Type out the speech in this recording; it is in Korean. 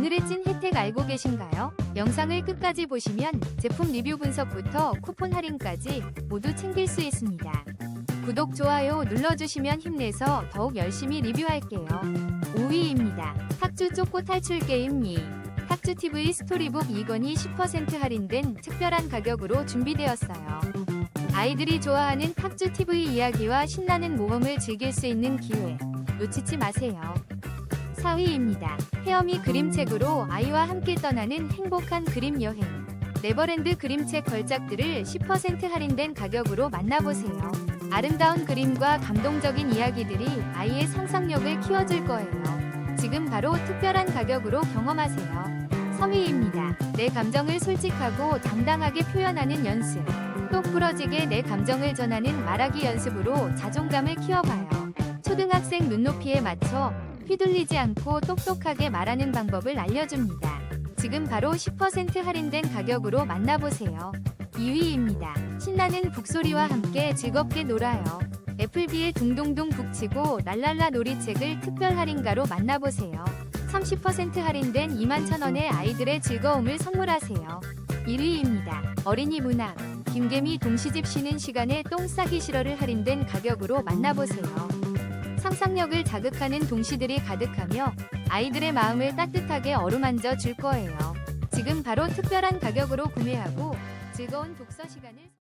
오늘의 찐 혜택 알고 계신가요? 영상을 끝까지 보시면 제품 리뷰 분석부터 쿠폰 할인까지 모두 챙길 수 있습니다. 구독, 좋아요 눌러주시면 힘내서 더욱 열심히 리뷰할게요. 5위입니다. 탁주 쪼꼬 탈출 게임 미 탁주 TV 스토리북 2권이 10% 할인된 특별한 가격으로 준비되었어요. 아이들이 좋아하는 탁주 TV 이야기와 신나는 모험을 즐길 수 있는 기회 놓치지 마세요. 4위입니다. 헤어미 그림책으로 아이와 함께 떠나는 행복한 그림 여행. 네버랜드 그림책 걸작들을 10% 할인된 가격으로 만나보세요. 아름다운 그림과 감동적인 이야기들이 아이의 상상력을 키워줄 거예요. 지금 바로 특별한 가격으로 경험하세요. 3위입니다. 내 감정을 솔직하고 당당하게 표현하는 연습. 똑 부러지게 내 감정을 전하는 말하기 연습으로 자존감을 키워봐요. 초등학생 눈높이에 맞춰 휘둘리지 않고 똑똑하게 말하는 방법을 알려줍니다. 지금 바로 10% 할인된 가격으로 만나보세요. 2위입니다. 신나는 북소리와 함께 즐겁게 놀아요. 애플비의 둥둥둥 북치고 랄랄라 놀이책을 특별 할인가로 만나보세요. 30% 할인된 21,000원의 아이들의 즐거움을 선물하세요. 1위입니다. 어린이 문학. 김개미 동시집 쉬는 시간에 똥 싸기 싫어를 할인된 가격으로 만나보세요. 상상력을 자극하는 동시들이 가득하며 아이들의 마음을 따뜻하게 어루만져 줄 거예요. 지금 바로 특별한 가격으로 구매하고 즐거운 독서 시간을